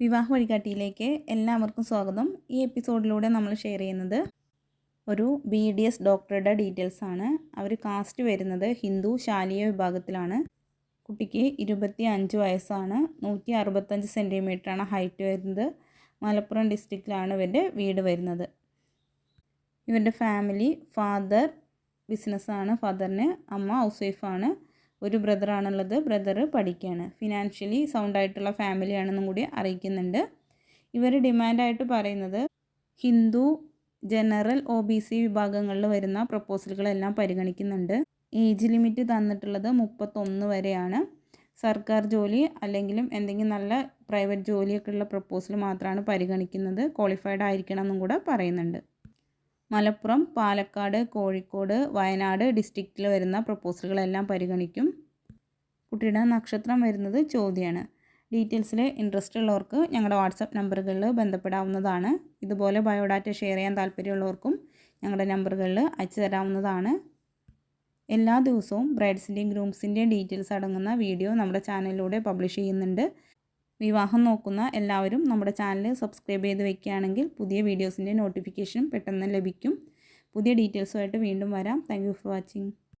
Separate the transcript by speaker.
Speaker 1: വിവാഹ വഴികാട്ടിയിലേക്ക് എല്ലാവർക്കും സ്വാഗതം. ഈ എപ്പിസോഡിലൂടെ നമ്മൾ ഷെയർ ചെയ്യുന്നത് ഒരു ബി ഡി എസ് ഡോക്ടറുടെ ഡീറ്റെയിൽസ് ആണ്. അവർ കാസ്റ്റ് വരുന്നത് ഹിന്ദു ശാലിയ വിഭാഗത്തിലാണ്. കുട്ടിക്ക് ഇരുപത്തി അഞ്ച് വയസ്സാണ്. നൂറ്റി അറുപത്തഞ്ച് സെന്റിമീറ്ററാണ് ഹൈറ്റ് വരുന്നത്. മലപ്പുറം ഡിസ്ട്രിക്റ്റിലാണ് ഇവരുടെ വീട് വരുന്നത്. ഇവരുടെ ഫാമിലി ഫാദർ ബിസിനസ്സാണ് ഫാദറിന് അമ്മ ഹൗസ് വൈഫാണ് ഒരു ബ്രദറാണുള്ളത്. ബ്രദർ പഠിക്കുകയാണ് ഫിനാൻഷ്യലി സൗണ്ട് ആയിട്ടുള്ള ഫാമിലിയാണെന്നും കൂടി അറിയിക്കുന്നുണ്ട്. ഇവർ ഡിമാൻഡായിട്ട് പറയുന്നത് Hindu general O B C വിഭാഗങ്ങളിൽ വരുന്ന പ്രപ്പോസലുകളെല്ലാം പരിഗണിക്കുന്നുണ്ട്. ഏജ് ലിമിറ്റ് തന്നിട്ടുള്ളത് മുപ്പത്തൊന്ന് വരെയാണ്. സർക്കാർ ജോലി അല്ലെങ്കിലും എന്തെങ്കിലും നല്ല പ്രൈവറ്റ് ജോലിയൊക്കെ ഉള്ള പ്രപ്പോസൽ മാത്രമാണ് പരിഗണിക്കുന്നത്. ക്വാളിഫൈഡ് ആയിരിക്കണം എന്നും കൂടെ പറയുന്നുണ്ട്. മലപ്പുറം പാലക്കാട് കോഴിക്കോട് വയനാട് ഡിസ്ട്രിക്റ്റിൽ വരുന്ന പ്രപ്പോസലുകളെല്ലാം പരിഗണിക്കും. കുട്ടിയുടെ നക്ഷത്രം വരുന്നത് ചോദ്യമാണ് ഡീറ്റെയിൽസിൽ ഇൻട്രസ്റ്റ് ഉള്ളവർക്ക് ഞങ്ങളുടെ വാട്സപ്പ് നമ്പറുകളിൽ ബന്ധപ്പെടാവുന്നതാണ്. ഇതുപോലെ ബയോഡാറ്റ ഷെയർ ചെയ്യാൻ താല്പര്യമുള്ളവർക്കും ഞങ്ങളുടെ നമ്പറുകളിൽ അയച്ചു തരാവുന്നതാണ്. എല്ലാ ദിവസവും ബ്രൈഡ്സിന്റെയും ഗ്രൂംസിന്റെയും ഡീറ്റെയിൽസ് അടങ്ങുന്ന വീഡിയോ നമ്മുടെ ചാനലിലൂടെ പബ്ലിഷ് ചെയ്യുന്നുണ്ട്. വിവാഹം നോക്കുന്ന എല്ലാവരും നമ്മുടെ ചാനൽ സബ്സ്ക്രൈബ് ചെയ്ത് വെക്കുകയാണെങ്കിൽ പുതിയ വീഡിയോസിന്റെ നോട്ടിഫിക്കേഷൻ പെട്ടെന്ന് ലഭിക്കും. പുതിയ ഡീറ്റെയിൽസുമായിട്ട് വീണ്ടും വരാം. Thank for watching